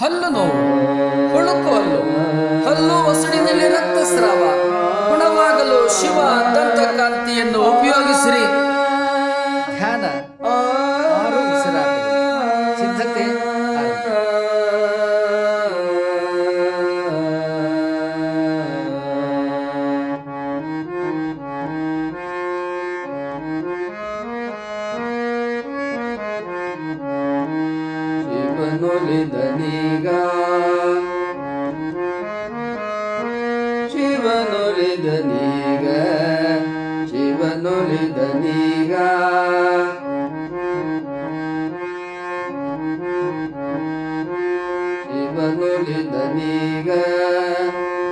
ಹಲ್ಲು ನೋವು ಹುಳುಕು ಹಲ್ಲು ಹಲ್ಲು ಒಸಡಿನಲ್ಲಿ ರಕ್ತಸ್ರಾವ ಗುಣವಾಗಲು ಶಿವ ದಂತಕಾಂತಿಯನ್ನು ಉಪಯೋಗಿಸಿರಿ. ಶಿವನೊಲಿದನೀಗ ಶಿವನೊಲಿದನೀಗ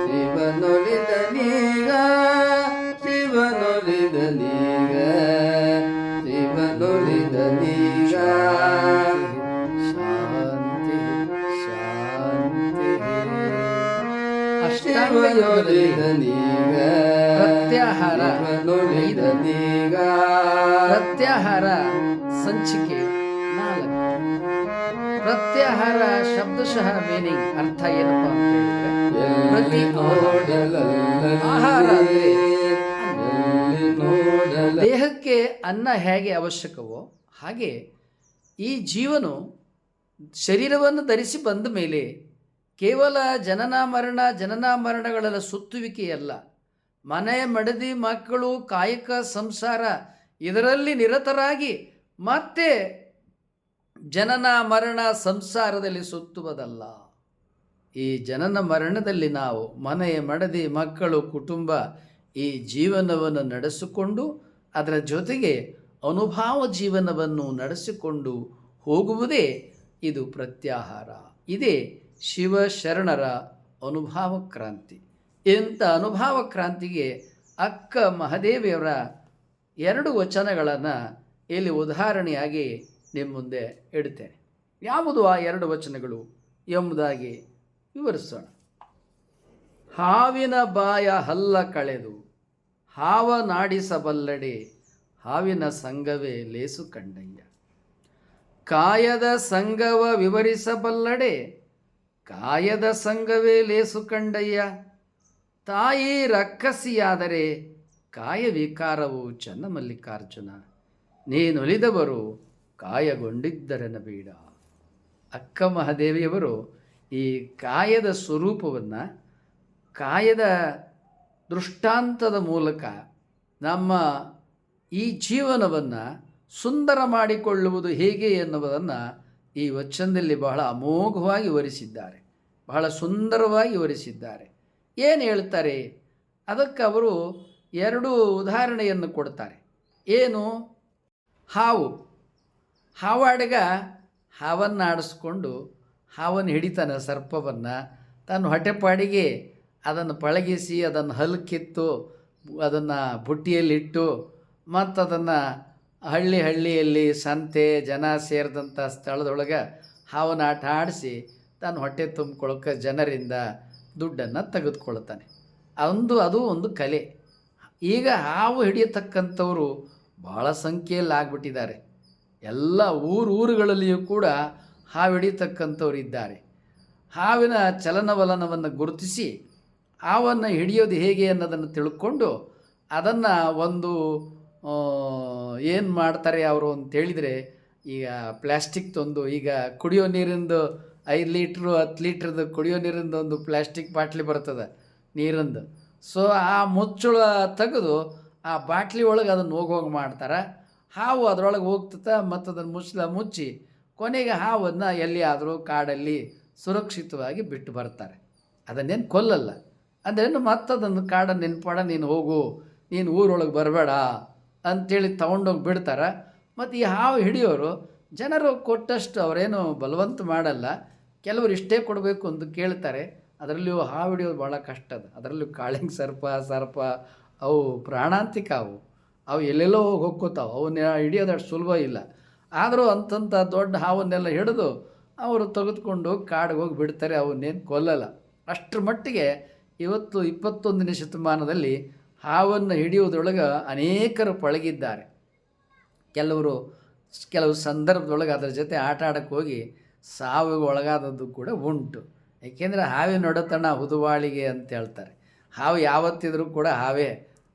ಶಿವನೊಲಿದನೀಗ ಶಿವನೊಲಿದನೀಗ ಶಿವನೊಲಿದನೀಗ ಶಾಂತಿ ಶಾಂತಿ. ಅಷ್ಟಾಂಗ ಯೋಗದಲ್ಲಿ ಪ್ರತ್ಯಾಹಾರ. ಶಿವನೊಲಿದನೀಗ ಪ್ರತ್ಯಾಹಾರ ಸಂಚಿಕೆ ನಾಲ್ಕು. ಪ್ರತ್ಯಾಹಾರ ಶಬ್ದಶಃ ಮೀನಿಂಗ್ ಅರ್ಥ ಏನಪ್ಪ ಅಂತ ಹೇಳಿದ್ರೆ ಆಹಾರ ಅಂದ್ರೆ ದೇಹಕ್ಕೆ ಅನ್ನ ಹೇಗೆ ಅವಶ್ಯಕವೋ ಹಾಗೆ ಈ ಜೀವನು ಶರೀರವನ್ನು ಧರಿಸಿ ಬಂದ ಮೇಲೆ ಕೇವಲ ಜನನ ಮರಣ ಜನನ ಮರಣಗಳ ಸುತ್ತುವಿಕೆಯಲ್ಲ. ಮನೆ ಮಡದಿ ಮಕ್ಕಳು ಕಾಯಕ ಸಂಸಾರ, ಇದರಲ್ಲಿ ನಿರತರಾಗಿ ಮತ್ತೆ ಜನನ ಮರಣ ಸಂಸಾರದಲ್ಲಿ ಸುತ್ತುವುದಲ್ಲ. ಈ ಜನನ ಮರಣದಲ್ಲಿ ನಾವು ಮನೆ ಮಡದಿ ಮಕ್ಕಳು ಕುಟುಂಬ ಈ ಜೀವನವನ್ನು ನಡೆಸಿಕೊಂಡು, ಅದರ ಜೊತೆಗೆ ಅನುಭಾವ ಜೀವನವನ್ನು ನಡೆಸಿಕೊಂಡು ಹೋಗುವುದೇ ಇದು ಪ್ರತ್ಯಾಹಾರ. ಇದೇ ಶಿವಶರಣರ ಅನುಭಾವ ಕ್ರಾಂತಿ. ಇಂಥ ಅನುಭಾವ ಕ್ರಾಂತಿಗೆ ಅಕ್ಕ ಮಹಾದೇವಿಯವರ ಎರಡು ವಚನಗಳನ್ನು ಇಲ್ಲಿ ಉದಾಹರಣೆಯಾಗಿ ನಿಮ್ಮ ಮುಂದೆ ಇಡುತ್ತೇನೆ. ಯಾವುದು ಆ ಎರಡು ವಚನಗಳು ಎಂಬುದಾಗಿ ವಿವರಿಸೋಣ. ಹಾವಿನ ಬಾಯ ಹಲ್ಲ ಕಳೆದು ಹಾವ ನಾಡಿಸಬಲ್ಲಡೆ ಹಾವಿನ ಸಂಘವೇ ಲೇಸು ಕಂಡಯ್ಯ. ಕಾಯದ ಸಂಘವ ವಿವರಿಸಬಲ್ಲಡೆ ಕಾಯದ ಸಂಘವೇ ಲೇಸು ಕಂಡಯ್ಯ. ತಾಯಿ ರಕ್ಕಸಿಯಾದರೆ ಕಾಯವಿಕಾರವು ವಿಕಾರವು ಚನ್ನಮಲ್ಲಿಕಾರ್ಜುನ. ನೀನೊಲಿದವರು ಕಾಯಗೊಂಡಿದ್ದರನ ಬೇಡ ಅಕ್ಕ ಮಹಾದೇವಿಯವರು ಈ ಕಾಯದ ಸ್ವರೂಪವನ್ನು ಕಾಯದ ದೃಷ್ಟಾಂತದ ಮೂಲಕ ನಮ್ಮ ಈ ಜೀವನವನ್ನು ಸುಂದರ ಮಾಡಿಕೊಳ್ಳುವುದು ಹೇಗೆ ಎನ್ನುವುದನ್ನು ಈ ವಚನದಲ್ಲಿ ಬಹಳ ಅಮೋಘವಾಗಿ ವಿವರಿಸಿದ್ದಾರೆ. ಬಹಳ ಸುಂದರವಾಗಿ ವಿವರಿಸಿದ್ದಾರೆ. ಏನು ಹೇಳ್ತಾರೆ ಅದಕ್ಕೆ ಅವರು ಎರಡು ಉದಾಹರಣೆಯನ್ನು ಕೊಡ್ತಾರೆ. ಏನು? ಹಾವು. ಹಾವಾಡಿಗ ಹಾವನ್ನು ಆಡಿಸ್ಕೊಂಡು ಹಾವನ್ನು ಹಿಡಿತಾನೆ ಸರ್ಪವನ್ನು. ತನ್ನ ಹೊಟ್ಟೆಪಾಡಿಗೆ ಅದನ್ನು ಪಳಗಿಸಿ ಅದನ್ನು ಹಲ್ಕಿತ್ತು, ಅದನ್ನು ಬುಟ್ಟಿಯಲ್ಲಿಟ್ಟು ಮತ್ತು ಅದನ್ನು ಹಳ್ಳಿ ಹಳ್ಳಿಯಲ್ಲಿ ಸಂತೆ, ಜನ ಸೇರಿದಂಥ ಸ್ಥಳದೊಳಗೆ ಹಾವನ್ನು ಆಟ ಆಡಿಸಿ ತನ್ನ ಹೊಟ್ಟೆ ತುಂಬಿಕೊಳ್ಳೋಕೆ ಜನರಿಂದ ದುಡ್ಡನ್ನು ತೆಗೆದುಕೊಳ್ತಾನೆ ಅಂದು ಅದು ಒಂದು ಕಲೆ. ಈಗ ಹಾವು ಹಿಡಿಯತಕ್ಕಂಥವರು ಭಾಳ ಸಂಖ್ಯೆಯಲ್ಲಿ ಆಗ್ಬಿಟ್ಟಿದ್ದಾರೆ. ಎಲ್ಲ ಊರು ಊರುಗಳಲ್ಲಿಯೂ ಕೂಡ ಹಾವು ಹಿಡಿಯತಕ್ಕಂಥವ್ರು ಇದ್ದಾರೆ. ಹಾವಿನ ಚಲನವಲನವನ್ನು ಗುರುತಿಸಿ ಹಾವನ್ನು ಹಿಡಿಯೋದು ಹೇಗೆ ಅನ್ನೋದನ್ನು ತಿಳ್ಕೊಂಡು ಅದನ್ನು ಒಂದು ಏನು ಮಾಡ್ತಾರೆ ಅವರು ಅಂತೇಳಿದರೆ ಈಗ ಪ್ಲ್ಯಾಸ್ಟಿಕ್ ತಂದು ಈಗ ಕುಡಿಯೋ ನೀರಿಂದು ಐದು ಲೀಟ್ರು, ಹತ್ತು ಲೀಟ್ರದ್ದು ಕುಡಿಯೋ ನೀರಿಂದು ಒಂದು ಪ್ಲ್ಯಾಸ್ಟಿಕ್ ಬಾಟ್ಲಿ ಬರ್ತದೆ, ನೀರಿಂದು. ಸೊ ಆ ಮುಚ್ಚುಳ ತೆಗೆದು ಆ ಬಾಟ್ಲಿ ಒಳಗೆ ಅದನ್ನು ಹೋಗೋಗಿ ಮಾಡ್ತಾರೆ. ಹಾವು ಅದರೊಳಗೆ ಹೋಗ್ತದೆ ಮತ್ತು ಅದನ್ನು ಮುಚ್ಚಲ, ಮುಚ್ಚಿ ಕೊನೆಗೆ ಹಾವನ್ನು ಎಲ್ಲಿಯಾದರೂ ಕಾಡಲ್ಲಿ ಸುರಕ್ಷಿತವಾಗಿ ಬಿಟ್ಟು ಬರ್ತಾರೆ. ಅದನ್ನೇನು ಕೊಲ್ಲಲ್ಲ. ಅಂದ್ರೇನು ಮತ್ತದನ್ನು ಕಾಡನ್ನು ನೆನ್ಪಾಡ, ನೀನು ಹೋಗು, ನೀನು ಊರೊಳಗೆ ಬರಬೇಡ ಅಂಥೇಳಿ ತೊಗೊಂಡೋಗಿ ಬಿಡ್ತಾರೆ. ಮತ್ತು ಈ ಹಾವು ಹಿಡಿಯೋರು ಜನರು ಕೊಟ್ಟಷ್ಟು ಅವರೇನು ಬಲವಂತ ಮಾಡಲ್ಲ. ಕೆಲವರು ಇಷ್ಟೇ ಕೊಡಬೇಕು ಅಂತ ಕೇಳ್ತಾರೆ, ಅದರಲ್ಲಿಯೂ ಹಾವು ಹಿಡಿಯೋದು ಭಾಳ ಕಷ್ಟ ಅದು. ಅದರಲ್ಲೂ ಕಾಳಿಂಗ್ ಸರ್ಪ ಸರ್ಪ, ಅವು ಪ್ರಾಣಾಂತಿಕ ಅವು. ಅವು ಎಲ್ಲೆಲ್ಲೋ ಹೋಗಿ ಹೋಗ್ಕೋತಾವೆ ಅವನ್ನ ಹಿಡಿಯೋದು ಅಷ್ಟು ಸುಲಭ ಇಲ್ಲ. ಆದರೂ ಅಂತಂಥ ದೊಡ್ಡ ಹಾವನ್ನೆಲ್ಲ ಹಿಡಿದು ಅವರು ತೆಗೆದುಕೊಂಡು ಕಾಡಿಗೆ ಹೋಗಿ ಬಿಡ್ತಾರೆ, ಅವನ್ನೇನು ಕೊಲ್ಲಲ್ಲ. ಅಷ್ಟರ ಮಟ್ಟಿಗೆ ಇವತ್ತು ಇಪ್ಪತ್ತೊಂದನೇ ಶತಮಾನದಲ್ಲಿ ಹಾವನ್ನು ಹಿಡಿಯೋದ್ರೊಳಗೆ ಅನೇಕರು ಪಳಗಿದ್ದಾರೆ. ಕೆಲವರು, ಕೆಲವು ಸಂದರ್ಭದೊಳಗೆ ಅದರ ಜೊತೆ ಆಟ ಆಡೋಕ್ಕೋಗಿ ಹೋಗಿ ಸಾವಿಗೆ ಒಳಗಾದದ್ದು ಕೂಡ ಉಂಟು. ಏಕೆಂದರೆ ಹಾವಿನ ಒಡೆತನ ಹುದುವಾಳಿಗೆ ಅಂತ ಹೇಳ್ತಾರೆ. ಹಾವು ಯಾವತ್ತಿದ್ರೂ ಕೂಡ ಹಾವೇ,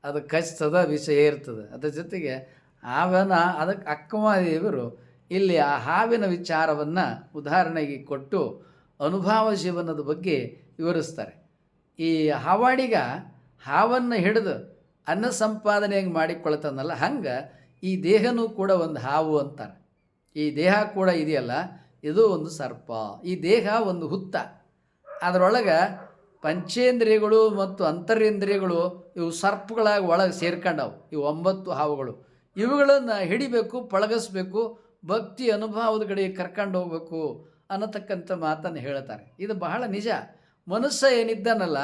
ಅದು ಕಚ್ತದ, ವಿಷ ಏರ್ತದೆ. ಅದ್ರ ಜೊತೆಗೆ ಹಾವನ ಅದಕ್ಕೆ ಅಕ್ಕಮಹಾದೇವರು ಇಲ್ಲಿ ಆ ಹಾವಿನ ವಿಚಾರವನ್ನು ಉದಾಹರಣೆಗೆ ಕೊಟ್ಟು ಅನುಭವ ಜೀವನದ ಬಗ್ಗೆ ವಿವರಿಸ್ತಾರೆ. ಈ ಹಾವಾಡಿಗ ಹಾವನ್ನು ಹಿಡಿದು ಅನ್ನ ಸಂಪಾದನೆ ಹೆಂಗೆ ಮಾಡಿಕೊಳ್ತಾನಲ್ಲ, ಹಂಗೆ ಈ ದೇಹನೂ ಕೂಡ ಒಂದು ಹಾವು ಅಂತಾರೆ. ಈ ದೇಹ ಕೂಡ ಇದೆಯಲ್ಲ ಇದು ಒಂದು ಸರ್ಪ, ಈ ದೇಹ ಒಂದು ಹುತ್ತ. ಅದರೊಳಗೆ ಪಂಚೇಂದ್ರಿಯಗಳು ಮತ್ತು ಅಂತರೇಂದ್ರಿಯಗಳು ಇವು ಸರ್ಪಗಳಾಗಿ ಒಳಗೆ ಸೇರ್ಕೊಂಡವು, ಇವು ಒಂಬತ್ತು ಹಾವುಗಳು. ಇವುಗಳನ್ನು ಹಿಡಿಬೇಕು, ಪಳಗಿಸ್ಬೇಕು, ಭಕ್ತಿ ಅನುಭವದ ಕಡೆಗೆ ಕರ್ಕೊಂಡು ಹೋಗ್ಬೇಕು ಅನ್ನತಕ್ಕಂಥ ಮಾತನ್ನು ಹೇಳ್ತಾರೆ. ಇದು ಬಹಳ ನಿಜ. ಮನುಷ್ಯ ಏನಿದ್ದಾನಲ್ಲ,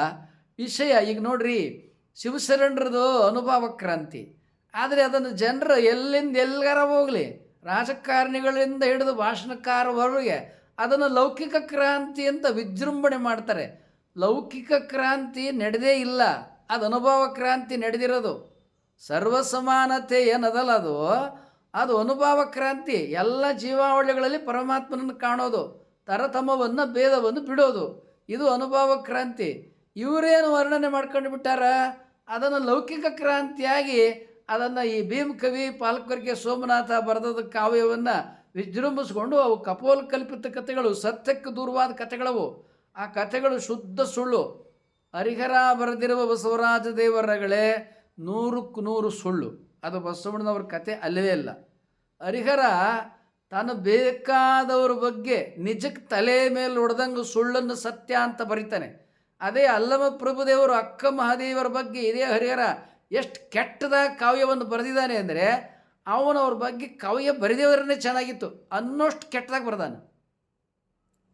ವಿಷಯ ಈಗ ನೋಡ್ರಿ, ಶಿವಶರಣರದು ಅನುಭವ ಕ್ರಾಂತಿ. ಆದರೆ ಅದನ್ನು ಜನರು ಎಲ್ಲಿಂದ ಎಲ್ಲಿಗಾರ ಹೋಗಲಿ? ರಾಜಕಾರಣಿಗಳಿಂದ ಹಿಡಿದು ಭಾಷಣಕಾರವರೆಗೆ ಅದನ್ನು ಲೌಕಿಕ ಕ್ರಾಂತಿ ಅಂತ ವಿಜೃಂಭಣೆ ಮಾಡ್ತಾರೆ. ಲೌಕಿಕ ಕ್ರಾಂತಿ ನಡೆದೇ ಇಲ್ಲ. ಅದು ಅನುಭವ ಕ್ರಾಂತಿ ನಡೆದಿರೋದು. ಸರ್ವಸಮಾನತೆ ಏನದಲ್ಲ ಅದು. ಅದು ಅನುಭವ ಕ್ರಾಂತಿ. ಎಲ್ಲ ಜೀವಾವಳಿಗಳಲ್ಲಿ ಪರಮಾತ್ಮನನ್ನು ಕಾಣೋದು, ತರತಮವನ್ನು, ಭೇದವನ್ನು ಬಿಡೋದು. ಇದು ಅನುಭವ ಕ್ರಾಂತಿ. ಇವರೇನು ವರ್ಣನೆ ಮಾಡ್ಕೊಂಡು ಬಿಟ್ಟಾರ ಅದನ್ನು ಲೌಕಿಕ ಕ್ರಾಂತಿಯಾಗಿ ಅದನ್ನು ಈ ಭೀಮ್ ಕವಿ ಪಾಲ್ಕರಿಗೆ ಸೋಮನಾಥ ಬರೆದದ ಕಾವ್ಯವನ್ನು ವಿಜೃಂಭಿಸ್ಕೊಂಡು ಅವು ಕಪೋಲ್ ಕಲ್ಪಿತ ಕಥೆಗಳು, ಸತ್ಯಕ್ಕೆ ದೂರವಾದ ಕಥೆಗಳವು. ಆ ಕಥೆಗಳು ಶುದ್ಧ ಸುಳ್ಳು. ಹರಿಹರ ಬರೆದಿರುವ ಬಸವರಾಜ ದೇವರಗಳೇ ನೂರಕ್ಕೆ ನೂರು ಸುಳ್ಳು. ಅದು ಬಸವಣ್ಣನವ್ರ ಕತೆ ಅಲ್ಲವೇ ಇಲ್ಲ ಹರಿಹರ ತಾನು ಬೇಕಾದವ್ರ ಬಗ್ಗೆ ನಿಜಕ್ಕೆ ತಲೆ ಮೇಲೆ ಹೊಡೆದಂಗೆ ಸುಳ್ಳನ್ನು ಸತ್ಯ ಅಂತ ಬರೀತಾನೆ. ಅದೇ ಅಲ್ಲಮ ಪ್ರಭುದೇವರು ಅಕ್ಕ ಮಹಾದೇವರ ಬಗ್ಗೆ ಇದೇ ಹರಿಹರ ಎಷ್ಟು ಕೆಟ್ಟದ ಕಾವ್ಯವನ್ನು ಬರೆದಿದ್ದಾನೆ ಅಂದರೆ ಅವನವ್ರ ಬಗ್ಗೆ ಕಾವ್ಯ ಬರೆದೇವರನ್ನೇ ಚೆನ್ನಾಗಿತ್ತು. ಅನ್ನೋಷ್ಟು ಕೆಟ್ಟದಾಗಿ ಬರೆದಾನೆ.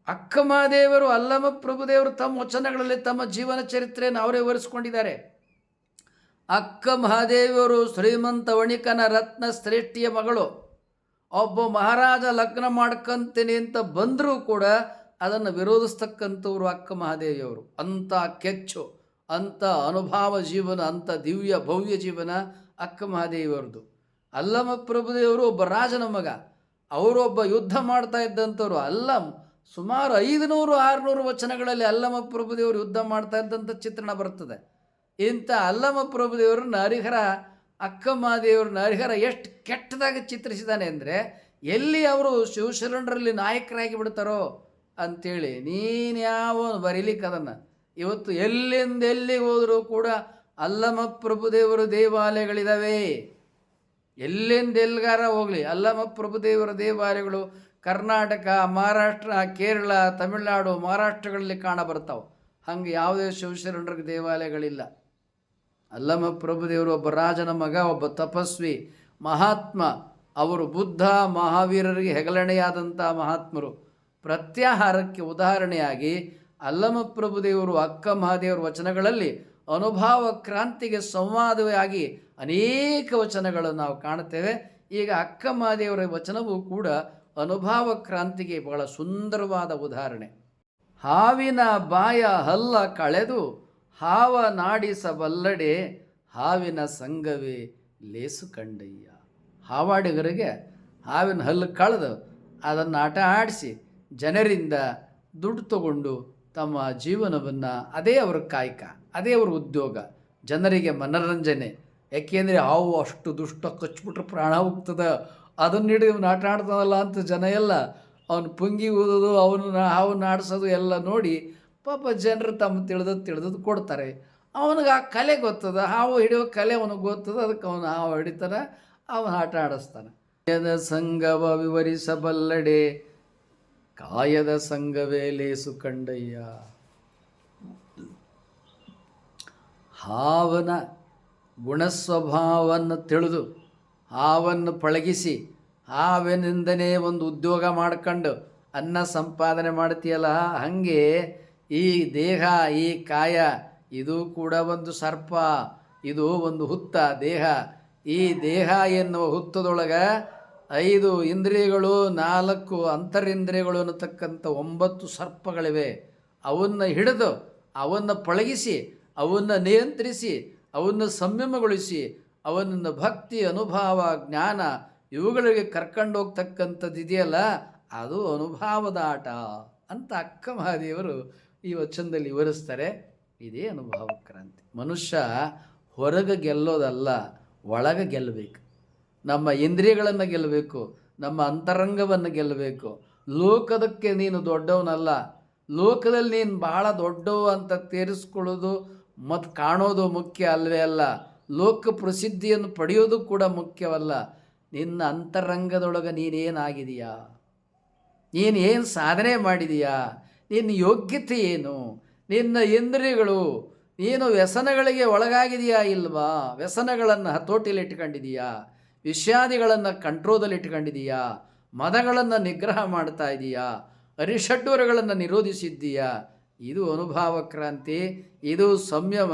ಅಕ್ಕಮಹಾದೇವರು ಅಲ್ಲಮ ಪ್ರಭುದೇವರು ತಮ್ಮ ವಚನಗಳಲ್ಲಿ ತಮ್ಮ ಜೀವನ ಚರಿತ್ರೆಯನ್ನು ಅವರೇ ವಿವರಿಸಿಕೊಂಡಿದ್ದಾರೆ. ಅಕ್ಕ ಮಹಾದೇವಿಯವರು ಶ್ರೀಮಂತ ವಣಿಕನ ರತ್ನ ಶ್ರೇಷ್ಠಿಯ ಮಗಳು. ಒಬ್ಬ ಮಹಾರಾಜ ಲಗ್ನ ಮಾಡ್ಕಂತೀನಿ ಅಂತ ಬಂದರೂ ಕೂಡ ಅದನ್ನು ವಿರೋಧಿಸ್ತಕ್ಕಂಥವ್ರು ಅಕ್ಕ ಮಹಾದೇವಿಯವರು. ಅಂಥ ಕೆಚ್ಚು. ಅಂಥ ಅನುಭಾವ ಜೀವನ ಅಂಥ ದಿವ್ಯ ಭವ್ಯ ಜೀವನ ಅಕ್ಕ ಮಹಾದೇವಿಯವ್ರದ್ದು. ಅಲ್ಲಮ ಪ್ರಭುದೇವರು ಒಬ್ಬ ರಾಜನ ಮಗ. ಅವರೊಬ್ಬ ಯುದ್ಧ ಮಾಡ್ತಾ ಇದ್ದಂಥವ್ರು. ಅಲ್ಲಂ, ಸುಮಾರು ಐದುನೂರು, ಆರುನೂರು ವಚನಗಳಲ್ಲಿ ಅಲ್ಲಮ ಪ್ರಭುದೇವರು ಯುದ್ಧ ಮಾಡ್ತಾ ಇದ್ದಂಥ ಚಿತ್ರಣ ಬರ್ತದೆ. ಇಂಥ ಅಲ್ಲಮ ಪ್ರಭುದೇವ್ರನ್ನ ಹರಿಹರ ಅಕ್ಕಮ್ಮದೇವ್ರನ್ನ ಹರಿಹರ ಎಷ್ಟು ಕೆಟ್ಟದಾಗಿ ಚಿತ್ರಿಸಿದ್ದಾನೆ ಅಂದರೆ, ಎಲ್ಲಿ ಅವರು ಶಿವಶರಣರಲ್ಲಿ ನಾಯಕರಾಗಿ ಬಿಡ್ತಾರೋ ಅಂಥೇಳಿ ನೀನು ಯಾವ ಬರೀಲಿಕ್ಕೆ ಅದನ್ನು? ಇವತ್ತು ಎಲ್ಲಿಂದ ಎಲ್ಲಿ ಹೋದರೂ ಕೂಡ ಅಲ್ಲಮ ಪ್ರಭುದೇವರು ದೇವಾಲಯಗಳಿದ್ದಾವೆ ಎಲ್ಲಿಂದ ಎಲ್ಲಿಗಾರ ಹೋಗಲಿ ಅಲ್ಲಮಪ್ರಭು ಪ್ರಭುದೇವರ ದೇವಾಲಯಗಳು ಕರ್ನಾಟಕ, ಮಹಾರಾಷ್ಟ್ರ, ಕೇರಳ, ತಮಿಳುನಾಡು, ಮಹಾರಾಷ್ಟ್ರಗಳಲ್ಲಿ ಕಾಣಬರ್ತಾವೆ. ಹಂಗೆ ಯಾವುದೇ ಶಿವಶರಣರಿಗೆ ದೇವಾಲಯಗಳಿಲ್ಲ. ಅಲ್ಲಮ ಪ್ರಭುದೇವರು ಒಬ್ಬ ರಾಜನ ಮಗ, ಒಬ್ಬ ತಪಸ್ವಿ, ಮಹಾತ್ಮ. ಅವರು ಬುದ್ಧ, ಮಹಾವೀರರಿಗೆ ಹೆಗಲಣೆಯಾದಂಥ ಮಹಾತ್ಮರು. ಪ್ರತ್ಯಾಹಾರಕ್ಕೆ ಉದಾಹರಣೆಯಾಗಿ ಅಲ್ಲಮ ಪ್ರಭುದೇವರು ಅಕ್ಕ ಮಹಾದೇವರ ವಚನಗಳಲ್ಲಿ ಅನುಭಾವ ಕ್ರಾಂತಿಗೆ ಸಂವಾದವಾಗಿ ಅನೇಕ ವಚನಗಳನ್ನು ನಾವು ಕಾಣುತ್ತೇವೆ. ಈಗ ಅಕ್ಕ ಮಹಾದೇವರ ವಚನವೂ ಕೂಡ ಅನುಭಾವ ಕ್ರಾಂತಿಗೆ ಬಹಳ ಸುಂದರವಾದ ಉದಾಹರಣೆ. ಹಾವಿನ ಬಾಯ ಹಲ್ಲ ಕಳೆದು ಹಾವ ನಾಡಿಸಬಲ್ಲಡೆ, ಹಾವಿನ ಸಂಘವೇ ಲೇಸು ಕಂಡಯ್ಯ. ಹಾವಾಡಿಗರಿಗೆ ಹಾವಿನ ಹಲ್ಲು ಕಳೆದು ಅದನ್ನು ಆಟ ಆಡಿಸಿ ಜನರಿಂದ ದುಡ್ಡು ತಗೊಂಡು ತಮ್ಮ ಜೀವನವನ್ನು ಅದೇ ಅವರ ಕಾಯಕ, ಅದೇ ಅವರ ಉದ್ಯೋಗ. ಜನರಿಗೆ ಮನರಂಜನೆ. ಯಾಕೆಂದರೆ ಹಾವು ಅಷ್ಟು ದುಷ್ಟ ಕಚ್ಬಿಟ್ರೆ ಪ್ರಾಣ ಹೋಗ್ತದೆ. ಅದನ್ನ ಹಿಡಿದು ಆಟ ಆಡ್ತಾನಲ್ಲ ಅಂತ ಜನ ಎಲ್ಲ, ಅವನು ಪುಂಗಿ ಓದೋದು ಅವನು ಹಾವನ್ನು ಆಡಿಸೋದು ಎಲ್ಲ ನೋಡಿ ಪಾಪ ಜನರು ತಮ್ಮ ತಿಳಿದದ್ದು ತಿಳಿದದ್ದು ಕೊಡ್ತಾರೆ. ಅವನಿಗೆ ಆ ಕಲೆ ಗೊತ್ತದ, ಹಾವು ಹಿಡಿಯೋ ಕಲೆ ಅವನಿಗೆ ಗೊತ್ತದ, ಅದಕ್ಕೆ ಅವನು ಹಾವು ಹಿಡಿತಾನೆ, ಅವನು ಆಟ ಆಡಿಸ್ತಾನೆ. ಸಂಗವ ವಿವರಿಸಬಲ್ಲಡೆ. ಕಾಯದ ಸಂಘವೇ ಲೇಸು ಕಂಡಯ್ಯ. ಹಾವನ ಗುಣಸ್ವಭಾವವನ್ನು ತಿಳಿದು, ಹಾವನ್ನು ಪಳಗಿಸಿ, ಹಾವಿನಿಂದನೇ ಒಂದು ಉದ್ಯೋಗ ಮಾಡ್ಕೊಂಡು ಅನ್ನ ಸಂಪಾದನೆ ಮಾಡ್ತೀಯಲ್ಲ, ಹಾಗೆ ಈ ದೇಹ, ಈ ಕಾಯ, ಇದು ಕೂಡ ಒಂದು ಸರ್ಪ, ಇದು ಒಂದು ಹುತ್ತ, ದೇಹ. ಈ ದೇಹ ಎನ್ನುವ ಹುತ್ತದೊಳಗೆ ಐದು ಇಂದ್ರಿಯಗಳು, ನಾಲ್ಕು ಅಂತರಿಂದ್ರಿಯಗಳು ಅನ್ನತಕ್ಕಂಥ ಒಂಬತ್ತು ಸರ್ಪಗಳಿವೆ. ಅವನ್ನು ಹಿಡಿದು, ಅವನ್ನು ಪಳಗಿಸಿ, ಅವನ್ನು ನಿಯಂತ್ರಿಸಿ, ಅವನ್ನು ಸಂಯಮಗೊಳಿಸಿ, ಅವನನ್ನು ಭಕ್ತಿ, ಅನುಭಾವ, ಜ್ಞಾನ ಇವುಗಳಿಗೆ ಕರ್ಕೊಂಡು ಹೋಗ್ತಕ್ಕಂಥದ್ದು ಇದೆಯಲ್ಲ? ಅದು ಅನುಭಾವದ ಆಟ ಅಂತ ಅಕ್ಕ ಮಹಾದೇವರು ಈ ವಚನದಲ್ಲಿ ವಿವರಿಸ್ತಾರೆ. ಇದೇ ಅನುಭವ ಕ್ರಾಂತಿ. ಮನುಷ್ಯ ಹೊರಗೆ ಗೆಲ್ಲೋದಲ್ಲ, ಒಳಗೆ ಗೆಲ್ಲಬೇಕು. ನಮ್ಮ ಇಂದ್ರಿಯಗಳನ್ನು ಗೆಲ್ಲಬೇಕು ನಮ್ಮ ಅಂತರಂಗವನ್ನು ಗೆಲ್ಲಬೇಕು ಲೋಕದಕ್ಕೆ ನೀನು ದೊಡ್ಡವನಲ್ಲ, ಲೋಕದಲ್ಲಿ ನೀನು ಬಹಳ ದೊಡ್ಡವ ಅಂತ ತೇರಿಸ್ಕೊಳ್ಳೋದು ಮತ್ತು ಕಾಣೋದು ಮುಖ್ಯ ಅಲ್ವೇ ಅಲ್ಲ. ಲೋಕ ಪ್ರಸಿದ್ಧಿಯನ್ನು ಪಡೆಯೋದು ಕೂಡ ಮುಖ್ಯವಲ್ಲ. ನಿನ್ನ ಅಂತರಂಗದೊಳಗೆ ನೀನೇನಾಗಿದೆಯಾ? ನೀನು ಏನು ಸಾಧನೆ ಮಾಡಿದೀಯಾ? ನಿನ್ನ ಯೋಗ್ಯತೆ ಏನು? ನಿನ್ನ ಇಂದ್ರಿಯಗಳು, ನೀನು ವ್ಯಸನಗಳಿಗೆ ಒಳಗಾಗಿದೆಯಾ ಇಲ್ವಾ? ವ್ಯಸನಗಳನ್ನು ಹತೋಟಿಯಲ್ಲಿ ಇಟ್ಕೊಂಡಿದೀಯಾ? ವಿಷಾದಿಗಳನ್ನು ಕಂಟ್ರೋದಲ್ಲಿ ಇಟ್ಕೊಂಡಿದೀಯಾ? ಮದಗಳನ್ನು ನಿಗ್ರಹ ಮಾಡ್ತಾ ಇದೀಯಾ? ಅರಿಷಡ್ವರಗಳನ್ನು ನಿರೋಧಿಸಿದ್ದೀಯಾ? ಇದು ಅನುಭವ ಕ್ರಾಂತಿ, ಇದು ಸಂಯಮ,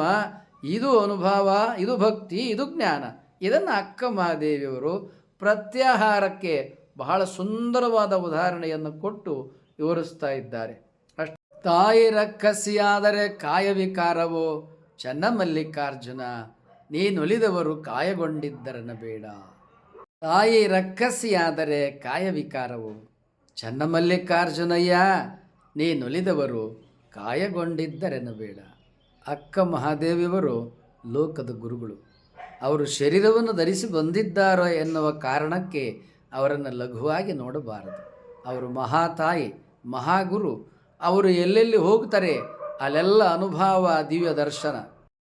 ಇದು ಅನುಭವ, ಇದು ಭಕ್ತಿ, ಇದು ಜ್ಞಾನ. ಇದನ್ನು ಅಕ್ಕ ಮಹಾದೇವಿಯವರು ಪ್ರತ್ಯಾಹಾರಕ್ಕೆ ಬಹಳ ಸುಂದರವಾದ ಉದಾಹರಣೆಯನ್ನು ಕೊಟ್ಟು ವಿವರಿಸ್ತಾ ಇದ್ದಾರೆ. ಅಷ್ಟು ತಾಯಿ ರಕ್ಕಸಿಯಾದರೆ ಕಾಯವಿಕಾರವೋ? ಚನ್ನಮಲ್ಲಿಕಾರ್ಜುನ ನೀನೊಲಿದವರು ಕಾಯಗೊಂಡಿದ್ದರನ ಬೇಡ ತಾಯಿ ರಕ್ಕಸಿಯಾದರೆ ಕಾಯವಿಕಾರವು. ಚನ್ನಮಲ್ಲಿಕಾರ್ಜುನಯ್ಯ, ನೀನೊಲಿದವರು ಕಾಯಗೊಂಡಿದ್ದರೆನ ಬೇಡ ಅಕ್ಕ ಮಹಾದೇವಿಯವರು ಲೋಕದ ಗುರುಗಳು. ಅವರು ಶರೀರವನ್ನು ಧರಿಸಿ ಬಂದಿದ್ದಾರೋ ಎನ್ನುವ ಕಾರಣಕ್ಕೆ ಅವರನ್ನು ಲಘುವಾಗಿ ನೋಡಬಾರದು. ಅವರು ಮಹಾತಾಯಿ, ಮಹಾಗುರು. ಅವರು ಎಲ್ಲೆಲ್ಲಿ ಹೋಗ್ತಾರೆ ಅಲ್ಲೆಲ್ಲ ಅನುಭವ ದಿವ್ಯ ದರ್ಶನ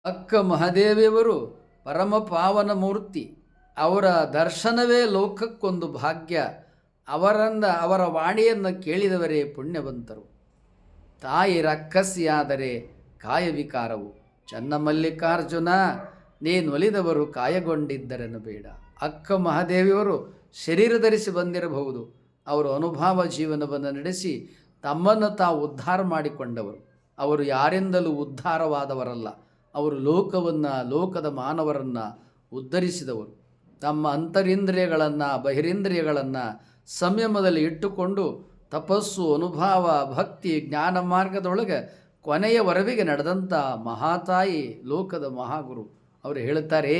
ಅಕ್ಕ ಮಹಾದೇವಿಯವರು ಪರಮ ಪಾವನ ಮೂರ್ತಿ ಅವರ ದರ್ಶನವೇ ಲೋಕಕ್ಕೊಂದು ಭಾಗ್ಯ ಅವರಂದ ಅವರ ವಾಣಿಯನ್ನು ಕೇಳಿದವರೇ ಪುಣ್ಯವಂತರು. ತಾಯಿ ರಕ್ಕಸಿಯಾದರೆ ಕಾಯವಿಕಾರವು. ಚನ್ನಮಲ್ಲಿಕಾರ್ಜುನ ನೀನೊಲಿದವರು ಕಾಯಗೊಂಡಿದ್ದರನ್ನು ಬೇಡ ಅಕ್ಕ ಮಹಾದೇವಿಯವರು ಶರೀರ ಧರಿಸಿ ಬಂದಿರಬಹುದು. ಅವರು ಅನುಭವ ಜೀವನವನ್ನು ನಡೆಸಿ ತಮ್ಮನ್ನು ತಾವು ಉದ್ಧಾರ ಮಾಡಿಕೊಂಡವರು. ಅವರು ಯಾರಿಂದಲೂ ಉದ್ಧಾರವಾದವರಲ್ಲ. ಅವರು ಲೋಕವನ್ನು, ಲೋಕದ ಮಾನವರನ್ನು ಉದ್ಧರಿಸಿದವರು. ತಮ್ಮ ಅಂತರಿಂದ್ರಿಯಗಳನ್ನು, ಬಹಿರೇಂದ್ರಿಯಗಳನ್ನು ಸಂಯಮದಲ್ಲಿ ಇಟ್ಟುಕೊಂಡು ತಪಸ್ಸು, ಅನುಭವ, ಭಕ್ತಿ, ಜ್ಞಾನ ಮಾರ್ಗದೊಳಗೆ ಕೊನೆಯ ವರವಿಗೆ ನಡೆದಂಥ ಮಹಾತಾಯಿ, ಲೋಕದ ಮಹಾಗುರು. ಅವರು ಹೇಳುತ್ತಾರೆ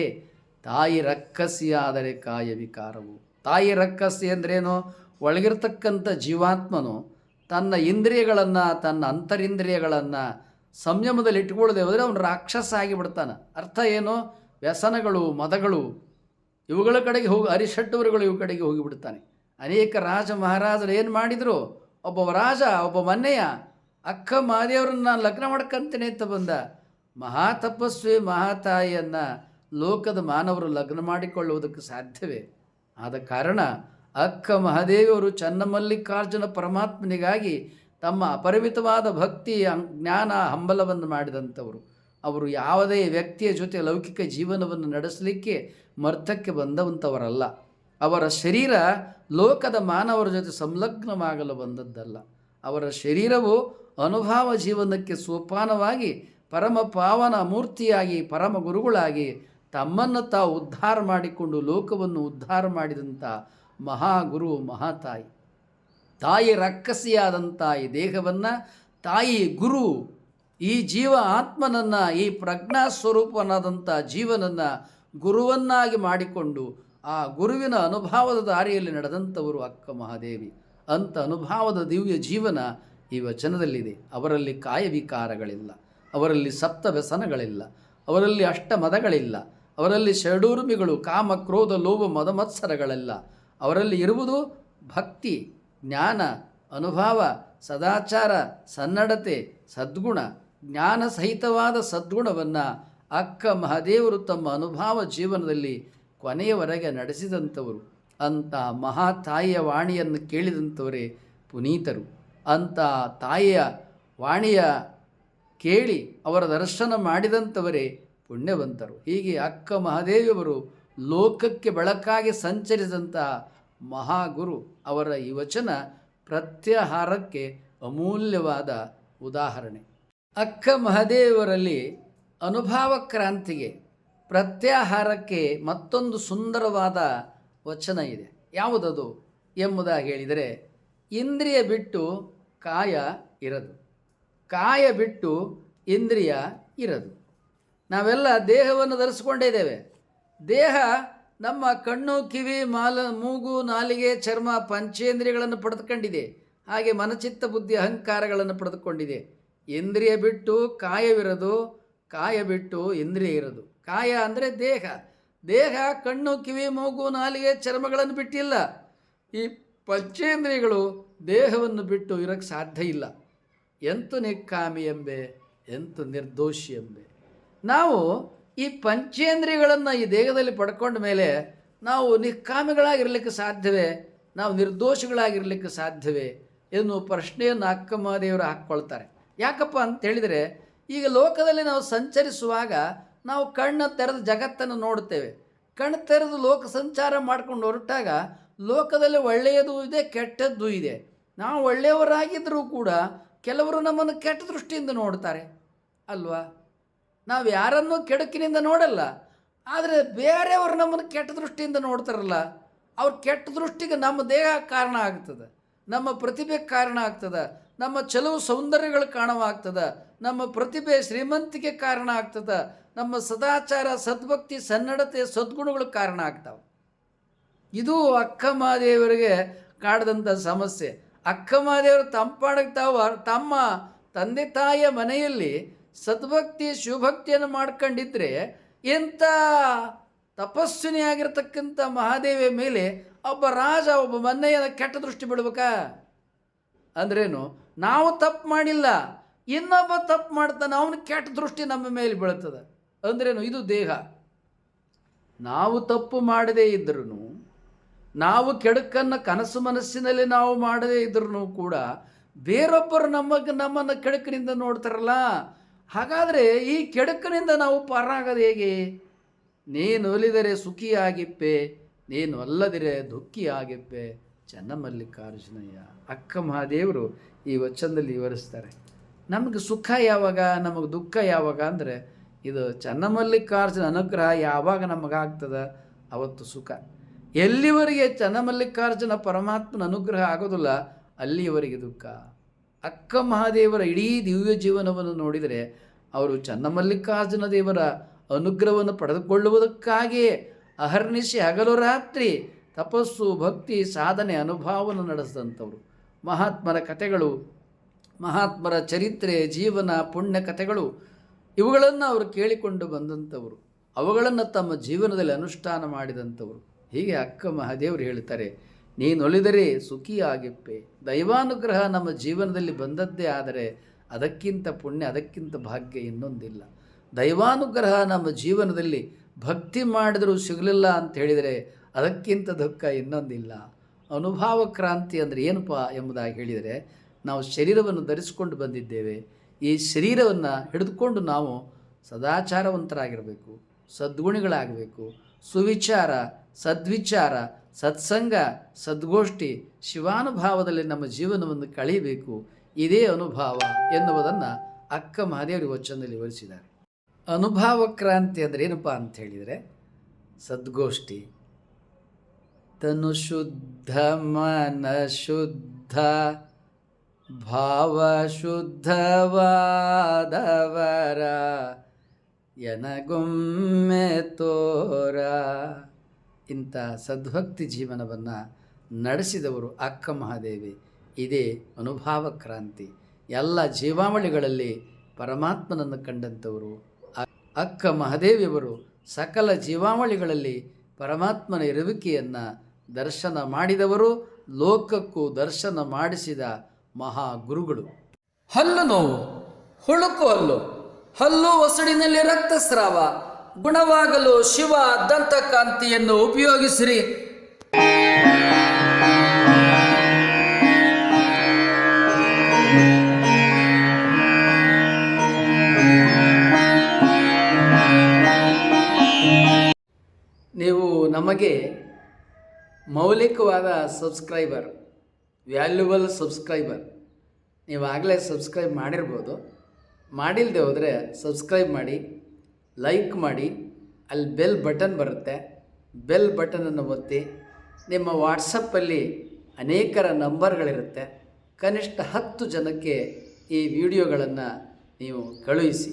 ತಾಯಿ ರಕ್ಕಸಿಯಾದರೆ ಕಾಯ ವಿಕಾರವು ತಾಯಿ ರಕ್ಕಸಿ ಅಂದ್ರೇನು? ಒಳಗಿರ್ತಕ್ಕಂಥ ಜೀವಾತ್ಮನು ತನ್ನ ಇಂದ್ರಿಯಗಳನ್ನು, ತನ್ನ ಅಂತರಿಂದ್ರಿಯಗಳನ್ನು ಸಂಯಮದಲ್ಲಿ ಇಟ್ಕೊಳ್ಳದೆ ಹೋದರೆ ಅವನು ರಾಕ್ಷಸ ಆಗಿಬಿಡ್ತಾನೆ ಅರ್ಥ ಏನು? ವ್ಯಸನಗಳು, ಮದಗಳು, ಇವುಗಳ ಕಡೆಗೆ ಹೋಗಿ ಅರಿಷಡ್ವರುಗಳು ಇವು ಕಡೆಗೆ ಹೋಗಿಬಿಡ್ತಾನೆ. ಅನೇಕ ರಾಜ ಮಹಾರಾಜರು ಏನು ಮಾಡಿದರು? ಒಬ್ಬ ರಾಜ ಒಬ್ಬ ಮನೆಯ ಅಕ್ಕ ಮಾದಿಯವರನ್ನು ನಾನು ಲಗ್ನ ಮಾಡ್ಕಂತೇನೆ ಅಂತ ಬಂದ. ಮಹಾ ತಪಸ್ವಿ ಮಹಾತಾಯಿಯನ್ನು ಲೋಕದ ಮಾನವರು ಲಗ್ನ ಮಾಡಿಕೊಳ್ಳುವುದಕ್ಕೆ ಸಾಧ್ಯವೇ? ಆದ ಕಾರಣ ಅಕ್ಕ ಮಹಾದೇವಿಯವರು ಚನ್ನಮಲ್ಲಿಕಾರ್ಜುನ ಪರಮಾತ್ಮನಿಗಾಗಿ ತಮ್ಮ ಅಪರಿಮಿತವಾದ ಭಕ್ತಿ ಜ್ಞಾನ, ಹಂಬಲವನ್ನು ಮಾಡಿದಂಥವರು. ಅವರು ಯಾವುದೇ ವ್ಯಕ್ತಿಯ ಜೊತೆ ಲೌಕಿಕ ಜೀವನವನ್ನು ನಡೆಸಲಿಕ್ಕೆ ಮರ್ಥಕ್ಕೆ ಬಂದವಂಥವರಲ್ಲ. ಅವರ ಶರೀರ ಲೋಕದ ಮಾನವರ ಜೊತೆ ಸಂಲಗ್ನವಾಗಲು ಬಂದದ್ದಲ್ಲ. ಅವರ ಶರೀರವು ಅನುಭವ ಜೀವನಕ್ಕೆ ಸೋಪಾನವಾಗಿ ಪರಮ ಪಾವನ ಮೂರ್ತಿಯಾಗಿ, ಪರಮ ಗುರುಗಳಾಗಿ ತಮ್ಮನ್ನು ತಾವು ಉದ್ಧಾರ ಮಾಡಿಕೊಂಡು ಲೋಕವನ್ನು ಉದ್ಧಾರ ಮಾಡಿದಂಥ ಮಹಾಗುರು, ಮಹಾತಾಯಿ. ತಾಯಿ ರಕ್ಕಸಿಯಾದಂಥ ಈ ದೇಹವನ್ನು ತಾಯಿ ಗುರು, ಈ ಜೀವ ಆತ್ಮನನ್ನು, ಈ ಪ್ರಜ್ಞಾ ಸ್ವರೂಪನಾದಂಥ ಜೀವನನ್ನು ಗುರುವನ್ನಾಗಿ ಮಾಡಿಕೊಂಡು ಆ ಗುರುವಿನ ಅನುಭವದ ದಾರಿಯಲ್ಲಿ ನಡೆದಂಥವರು ಅಕ್ಕ ಮಹಾದೇವಿ. ಅಂಥ ಅನುಭವದ ದಿವ್ಯ ಜೀವನ ಈ ವಚನದಲ್ಲಿದೆ. ಅವರಲ್ಲಿ ಕಾಯವಿಕಾರಗಳಿಲ್ಲ. ಅವರಲ್ಲಿ ಸಪ್ತ ವ್ಯಸನಗಳಿಲ್ಲ ಅವರಲ್ಲಿ ಅಷ್ಟ ಮದಗಳಿಲ್ಲ ಅವರಲ್ಲಿ ಷಡೂರ್ಮಿಗಳು ಕಾಮ, ಕ್ರೋಧ, ಲೋಭ ಮದಮತ್ಸರಗಳೆಲ್ಲ ಅವರಲ್ಲಿ ಇರುವುದು ಭಕ್ತಿ. ಜ್ಞಾನ, ಅನುಭವ, ಸದಾಚಾರ, ಸನ್ನಡತೆ, ಸದ್ಗುಣ ಜ್ಞಾನ ಸಹಿತವಾದ ಸದ್ಗುಣವನ್ನು ಅಕ್ಕ ಮಹಾದೇವರು ತಮ್ಮ ಅನುಭವ ಜೀವನದಲ್ಲಿ ಕೊನೆಯವರೆಗೆ ನಡೆಸಿದಂಥವರು. ಅಂಥ ಮಹಾ ತಾಯಿಯ ವಾಣಿಯನ್ನು ಕೇಳಿದಂಥವರೇ ಪುನೀತರು. ಅಂಥ ತಾಯಿಯ ವಾಣಿಯ ಕೇಳಿ ಅವರ ದರ್ಶನ ಮಾಡಿದಂಥವರೇ ಪುಣ್ಯವಂತರು. ಹೀಗೆ ಅಕ್ಕ ಮಹಾದೇವಿಯವರು ಲೋಕಕ್ಕೆ ಬೆಳಕಾಗಿ ಸಂಚರಿಸಿದಂತಹ ಮಹಾಗುರು ಅವರ ಈ ವಚನ ಪ್ರತ್ಯಾಹಾರಕ್ಕೆ ಅಮೂಲ್ಯವಾದ ಉದಾಹರಣೆ. ಅಕ್ಕ ಮಹದೇವರಲ್ಲಿ ಅನುಭಾವ ಕ್ರಾಂತಿಗೆ ಪ್ರತ್ಯಾಹಾರಕ್ಕೆ ಮತ್ತೊಂದು ಸುಂದರವಾದ ವಚನ ಇದೆ. ಯಾವುದದು ಎಂಬುದಾಗಿ ಹೇಳಿದರೆ, ಇಂದ್ರಿಯ ಬಿಟ್ಟು ಕಾಯ ಇರದು. ಕಾಯ ಬಿಟ್ಟು ಇಂದ್ರಿಯ ಇರದು. ನಾವೆಲ್ಲ ದೇಹವನ್ನು ಧರಿಸ್ಕೊಂಡೇ ಇದ್ದೇವೆ. ದೇಹ ನಮ್ಮ ಕಣ್ಣು, ಕಿವಿ, ಮಾಲ, ಮೂಗು, ನಾಲಿಗೆ, ಚರ್ಮ ಪಂಚೇಂದ್ರಿಯಗಳನ್ನು ಪಡೆದುಕೊಂಡಿದೆ. ಹಾಗೆ ಮನಚಿತ್ತ ಬುದ್ಧಿ ಅಹಂಕಾರಗಳನ್ನು ಪಡೆದುಕೊಂಡಿದೆ. ಇಂದ್ರಿಯ ಬಿಟ್ಟು ಕಾಯವಿರದು, ಕಾಯ ಬಿಟ್ಟು ಇಂದ್ರಿಯ ಇರೋದು. ಕಾಯ ಅಂದರೆ ದೇಹ. ದೇಹ, ಕಣ್ಣು, ಕಿವಿ, ಮೂಗು, ನಾಲಿಗೆ, ಚರ್ಮಗಳನ್ನು ಬಿಟ್ಟಿಲ್ಲ. ಈ ಪಂಚೇಂದ್ರಿಯಗಳು ದೇಹವನ್ನು ಬಿಟ್ಟು ಇರೋಕ್ಕೆ ಸಾಧ್ಯ ಇಲ್ಲ. ಎಂತು ನಿಕ್ಕಾಮಿ ಎಂಬೆ, ಎಂತು ನಿರ್ದೋಷಿ ಎಂಬೆ. ನಾವು ಈ ಪಂಚೇಂದ್ರಿಯಗಳನ್ನು ಈ ದೇಹದಲ್ಲಿ ಪಡ್ಕೊಂಡ ಮೇಲೆ ನಾವು ನಿಷ್ಕಾಮಿಗಳಾಗಿರಲಿಕ್ಕೆ ಸಾಧ್ಯವೇ? ನಾವು ನಿರ್ದೋಷಗಳಾಗಿರಲಿಕ್ಕೆ ಸಾಧ್ಯವೇ? ಎನ್ನುವ ಪ್ರಶ್ನೆಯನ್ನು ಅಕ್ಕ ಮಹಾದೇವರು ಹಾಕ್ಕೊಳ್ತಾರೆ. ಯಾಕಪ್ಪ ಅಂತ ಹೇಳಿದರೆ ಈಗ ಲೋಕದಲ್ಲಿ ನಾವು ಸಂಚರಿಸುವಾಗ ನಾವು ಕಣ್ಣ ತೆರೆದು ಜಗತ್ತನ್ನು ನೋಡುತ್ತೇವೆ. ಕಣ್ಣು ತೆರೆದು ಲೋಕ ಸಂಚಾರ ಮಾಡ್ಕೊಂಡು ಹೊರಟಾಗ ಲೋಕದಲ್ಲಿ ಒಳ್ಳೆಯದು ಇದೆ, ಕೆಟ್ಟದ್ದು ಇದೆ. ನಾವು ಒಳ್ಳೆಯವರಾಗಿದ್ದರೂ ಕೂಡ ಕೆಲವರು ನಮ್ಮನ್ನು ಕೆಟ್ಟ ದೃಷ್ಟಿಯಿಂದ ನೋಡ್ತಾರೆ. ಅಲ್ವಾ? ನಾವು ಯಾರನ್ನೂ ಕೆಡುಕಿನಿಂದ ನೋಡಲ್ಲ. ಆದರೆ ಬೇರೆಯವರು ನಮ್ಮನ್ನು ಕೆಟ್ಟ ದೃಷ್ಟಿಯಿಂದ ನೋಡ್ತಾರಲ್ಲ, ಅವ್ರ ಕೆಟ್ಟ ದೃಷ್ಟಿಗೆ ನಮ್ಮ ದೇಹ ಕಾರಣ ಆಗ್ತದೆ, ನಮ್ಮ ಪ್ರತಿಭೆ ಕಾರಣ ಆಗ್ತದೆ, ನಮ್ಮ ಚಲವು ಸೌಂದರ್ಯಗಳು ಕಾರಣವಾಗ್ತದೆ ನಮ್ಮ ಪ್ರತಿಭೆ ಶ್ರೀಮಂತಿಕೆ ಕಾರಣ ಆಗ್ತದೆ, ನಮ್ಮ ಸದಾಚಾರ, ಸದ್ಭಕ್ತಿ, ಸನ್ನಡತೆ, ಸದ್ಗುಣಗಳು ಕಾರಣ ಆಗ್ತಾವೆ. ಇದು ಅಕ್ಕಮಹಾದೇವರಿಗೆ ಕಾಡದಂಥ ಸಮಸ್ಯೆ. ಅಕ್ಕಮಹಾದೇವರು ತಂಪಾಡಕ್ಕೆ ತಾವು ತಮ್ಮ ತಂದೆ ತಾಯಿಯ ಮನೆಯಲ್ಲಿ ಸದ್ಭಕ್ತಿ ಶಿವಭಕ್ತಿಯನ್ನು ಮಾಡ್ಕೊಂಡಿದ್ರೆ ಎಂಥ ತಪಸ್ವಿನಿಯಾಗಿರ್ತಕ್ಕಂಥ ಮಹಾದೇವಿಯ ಮೇಲೆ ಒಬ್ಬ ರಾಜ, ಒಬ್ಬ ಮನೆಯ ಕೆಟ್ಟ ದೃಷ್ಟಿ ಬಿಡ್ಬೇಕಾ? ಅಂದ್ರೇನು, ನಾವು ತಪ್ಪು ಮಾಡಿಲ್ಲ, ಇನ್ನೊಬ್ಬ ತಪ್ಪು ಮಾಡ್ತಾನೆ, ಅವನ ಕೆಟ್ಟ ದೃಷ್ಟಿ ನಮ್ಮ ಮೇಲೆ ಬೀಳ್ತದೆ. ಅಂದ್ರೇನು, ಇದು ದೇಹ. ನಾವು ತಪ್ಪು ಮಾಡದೇ ಇದ್ರೂ ನಾವು ಕೆಡುಕನ್ನು ಕನಸು ಮನಸ್ಸಿನಲ್ಲಿ ನಾವು ಮಾಡದೇ ಇದ್ರೂ ಕೂಡ, ಬೇರೊಬ್ಬರು ನಮಗೆ ನಮ್ಮನ್ನು ಕೆಡುಕಿನಿಂದ ನೋಡ್ತಾರಲ್ಲ ಹಾಗಾದರೆ ಈ ಕೆಡಕನಿಂದ ನಾವು ಪಾರಾಗದು ಹೇಗೆ? ನೀನು ಒಲಿದರೆ ಸುಖಿಯಾಗಿಪ್ಪೆ, ನೀನು ಅಲ್ಲದಿರೆ ದುಃಖಿಯಾಗಿಪ್ಪೆ. ಚನ್ನಮಲ್ಲಿಕಾರ್ಜುನಯ್ಯ, ಅಕ್ಕ ಮಹಾದೇವರು ಈ ವಚನದಲ್ಲಿ ವಿವರಿಸ್ತಾರೆ. ನಮಗೆ ಸುಖ ಯಾವಾಗ, ನಮಗೆ ದುಃಖ ಯಾವಾಗ ಅಂದರೆ, ಇದು ಚನ್ನಮಲ್ಲಿಕಾರ್ಜುನ ಅನುಗ್ರಹ ಯಾವಾಗ ನಮಗಾಗ್ತದ? ಅವತ್ತು ಸುಖ. ಎಲ್ಲಿವರೆಗೆ ಚನ್ನಮಲ್ಲಿಕಾರ್ಜುನ ಪರಮಾತ್ಮನ ಅನುಗ್ರಹ ಆಗೋದಿಲ್ಲ ಅಲ್ಲಿಯವರೆಗೆ ದುಃಖ. ಅಕ್ಕ ಮಹಾದೇವರ ಇಡೀ ದಿವ್ಯ ಜೀವನವನ್ನು ನೋಡಿದರೆ ಅವರು ಚನ್ನಮಲ್ಲಿಕಾರ್ಜುನ ದೇವರ ಅನುಗ್ರಹವನ್ನು ಪಡೆದುಕೊಳ್ಳುವುದಕ್ಕಾಗಿಯೇ ಅಹರ್ನಿಶಿ ಹಗಲು ರಾತ್ರಿ ತಪಸ್ಸು, ಭಕ್ತಿ, ಸಾಧನೆ, ಅನುಭವವನ್ನು ನಡೆಸಿದಂಥವರು. ಮಹಾತ್ಮರ ಕಥೆಗಳು, ಮಹಾತ್ಮರ ಚರಿತ್ರೆ, ಜೀವನ, ಪುಣ್ಯ ಕಥೆಗಳು ಇವುಗಳನ್ನು ಅವರು ಕೇಳಿಕೊಂಡು ಬಂದಂಥವರು. ಅವುಗಳನ್ನು ತಮ್ಮ ಜೀವನದಲ್ಲಿ ಅನುಷ್ಠಾನ ಮಾಡಿದಂಥವರು. ಹೀಗೆ ಅಕ್ಕ ಮಹಾದೇವರು ಹೇಳ್ತಾರೆ ನೀನೊಲಿದರೆ ಸುಖಿಯಾಗಿಪ್ಪೆ. ದೈವಾನುಗ್ರಹ ನಮ್ಮ ಜೀವನದಲ್ಲಿ ಬಂದದ್ದೇ ಆದರೆ ಅದಕ್ಕಿಂತ ಪುಣ್ಯ, ಅದಕ್ಕಿಂತ ಭಾಗ್ಯ ಇನ್ನೊಂದಿಲ್ಲ. ದೈವಾನುಗ್ರಹ ನಮ್ಮ ಜೀವನದಲ್ಲಿ ಭಕ್ತಿ ಮಾಡಿದರೂ ಸಿಗಲಿಲ್ಲ ಅಂತ ಹೇಳಿದರೆ ಅದಕ್ಕಿಂತ ದುಃಖ ಇನ್ನೊಂದಿಲ್ಲ. ಅನುಭವ ಕ್ರಾಂತಿ ಅಂದರೆ ಏನಪ್ಪ ಎಂಬುದಾಗಿ ಹೇಳಿದರೆ, ನಾವು ಶರೀರವನ್ನು ಧರಿಸಿಕೊಂಡು ಬಂದಿದ್ದೇವೆ. ಈ ಶರೀರವನ್ನು ಹಿಡಿದುಕೊಂಡು ನಾವು ಸದಾಚಾರವಂತರಾಗಿರಬೇಕು, ಸದ್ಗುಣಿಗಳಾಗಬೇಕು. ಸುವಿಚಾರ, ಸದ್ವಿಚಾರ ಸತ್ಸಂಗ, ಸದ್ಗೋಷ್ಠಿ ಶಿವಾನುಭಾವದಲ್ಲಿ ನಮ್ಮ ಜೀವನವನ್ನು ಕಳೆಯಬೇಕು. ಇದೇ ಅನುಭವ ಎನ್ನುವುದನ್ನು ಅಕ್ಕ ಮಹಾದೇವರು ವಚನದಲ್ಲಿ ವಿವರಿಸಿದ್ದಾರೆ. ಅನುಭಾವ ಕ್ರಾಂತಿ ಅಂದರೆ ಏನಪ್ಪ ಅಂತ ಹೇಳಿದರೆ, ಸದ್ಗೋಷ್ಠಿ. ತನು ಶುದ್ಧ, ಮನ ಶುದ್ಧ, ಭಾವ ಶುದ್ಧವಾದವರ, ಎನಗೊಮ್ಮೆ ತೋರ. ಇಂಥ ಸದ್ಭಕ್ತಿ ಜೀವನವನ್ನು ನಡೆಸಿದವರು ಅಕ್ಕ ಮಹಾದೇವಿ. ಇದೇ ಅನುಭಾವ ಕ್ರಾಂತಿ. ಎಲ್ಲ ಜೀವಾವಳಿಗಳಲ್ಲಿ ಪರಮಾತ್ಮನನ್ನು ಕಂಡಂಥವರು ಅಕ್ಕ ಮಹಾದೇವಿಯವರು ಸಕಲ ಜೀವಾವಳಿಗಳಲ್ಲಿ ಪರಮಾತ್ಮನ ಇರುವಿಕೆಯನ್ನು ದರ್ಶನ ಮಾಡಿದವರು, ಲೋಕಕ್ಕೂ ದರ್ಶನ ಮಾಡಿಸಿದ ಮಹಾ ಗುರುಗಳು ಹಲ್ಲು ನೋವು, ಹುಳುಕು ಹಲ್ಲು ಹಲ್ಲು ಒಸಡಿನಲ್ಲಿ ರಕ್ತಸ್ರಾವ ಗುಣವಾಗಲು ಶಿವ ದಂತಕಾಂತಿಯನ್ನು ಉಪಯೋಗಿಸಿರಿ. ನೀವು ನಮಗೆ ಮೌಲಿಕವಾದ ಸಬ್ಸ್ಕ್ರೈಬರ್, ವ್ಯಾಲ್ಯೂಬಲ್ ಸಬ್ಸ್ಕ್ರೈಬರ್ ನೀವು ಆಗಲೇ ಸಬ್ಸ್ಕ್ರೈಬ್ ಮಾಡಿರ್ಬೋದು. ಮಾಡಿಲ್ಲದೆ ಹೋದರೆ ಸಬ್ಸ್ಕ್ರೈಬ್ ಮಾಡಿ. ಲೈಕ್ ಮಾಡಿ, ಅಲ್ಲಿ ಬೆಲ್ ಬಟನ್ ಬರುತ್ತೆ. ಬೆಲ್ ಬಟನನ್ನು ಒತ್ತಿ, ನಿಮ್ಮ ವಾಟ್ಸಪ್ಪಲ್ಲಿ ಅನೇಕರ ನಂಬರ್ಗಳಿರುತ್ತೆ ಕನಿಷ್ಠ ಹತ್ತು ಜನಕ್ಕೆ ಈ ವಿಡಿಯೋಗಳನ್ನು ನೀವು ಕಳುಹಿಸಿ.